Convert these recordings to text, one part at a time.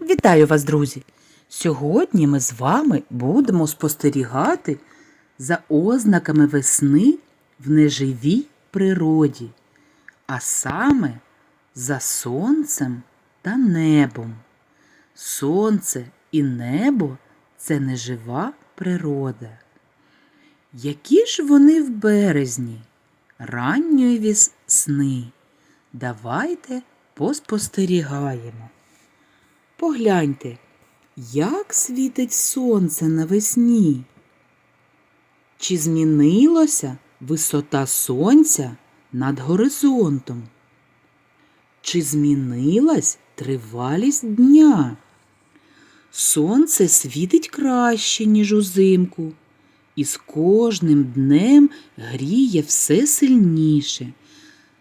Вітаю вас, друзі! Сьогодні ми з вами будемо спостерігати за ознаками весни в неживій природі, а саме за сонцем та небом. Сонце і небо це нежива природа. Які ж вони в березні, ранньої весни? Давайте поспостерігаємо. Погляньте, як світить сонце навесні. Чи змінилася висота сонця над горизонтом? Чи змінилась тривалість дня? Сонце світить краще, ніж узимку, і з кожним днем гріє все сильніше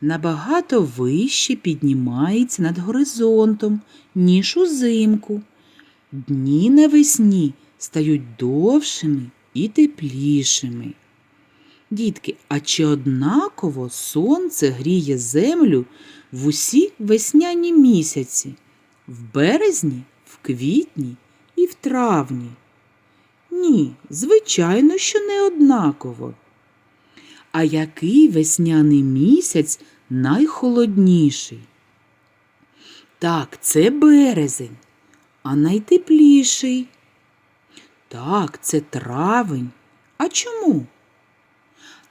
набагато вище піднімається над горизонтом, ніж узимку. Дні навесні стають довшими і теплішими. Дітки, а чи однаково сонце гріє землю в усі весняні місяці, в березні, в квітні і в травні? Ні, звичайно, що не однаково. А який весняний місяць найхолодніший? Так, це березень, а найтепліший. Так, це травень. А чому?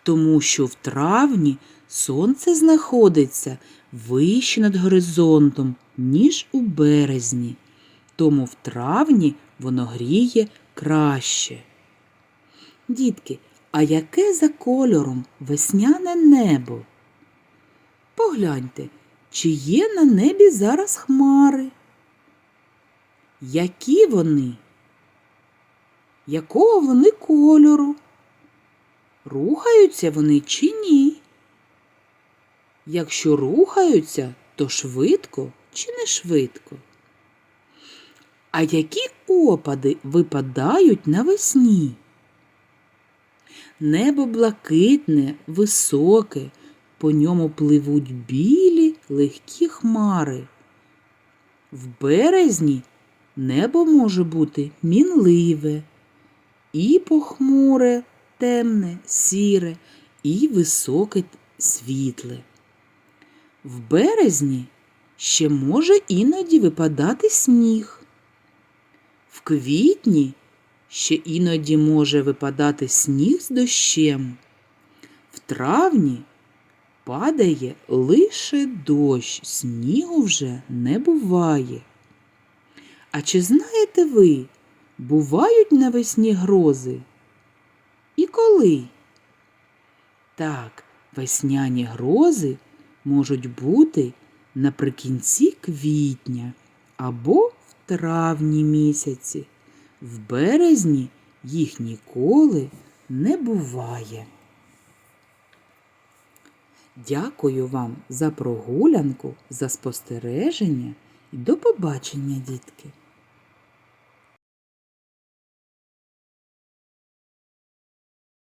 Тому що в травні сонце знаходиться вище над горизонтом, ніж у березні. Тому в травні воно гріє краще. Дітки, а яке за кольором весняне небо? Погляньте, чи є на небі зараз хмари? Які вони? Якого вони кольору? Рухаються вони чи ні? Якщо рухаються, то швидко чи не швидко? А які опади випадають навесні? Небо блакитне, високе, по ньому пливуть білі легкі хмари. В березні небо може бути мінливе, і похмуре, темне, сіре, і високе світле. В березні ще може іноді випадати сніг. В квітні ще іноді може випадати сніг з дощем. В травні падає лише дощ, снігу вже не буває. А чи знаєте ви, бувають навесні грози? І коли? Так, весняні грози можуть бути наприкінці квітня або в травні місяці. В березні їх ніколи не буває. Дякую вам за прогулянку, за спостереження і до побачення, дітки!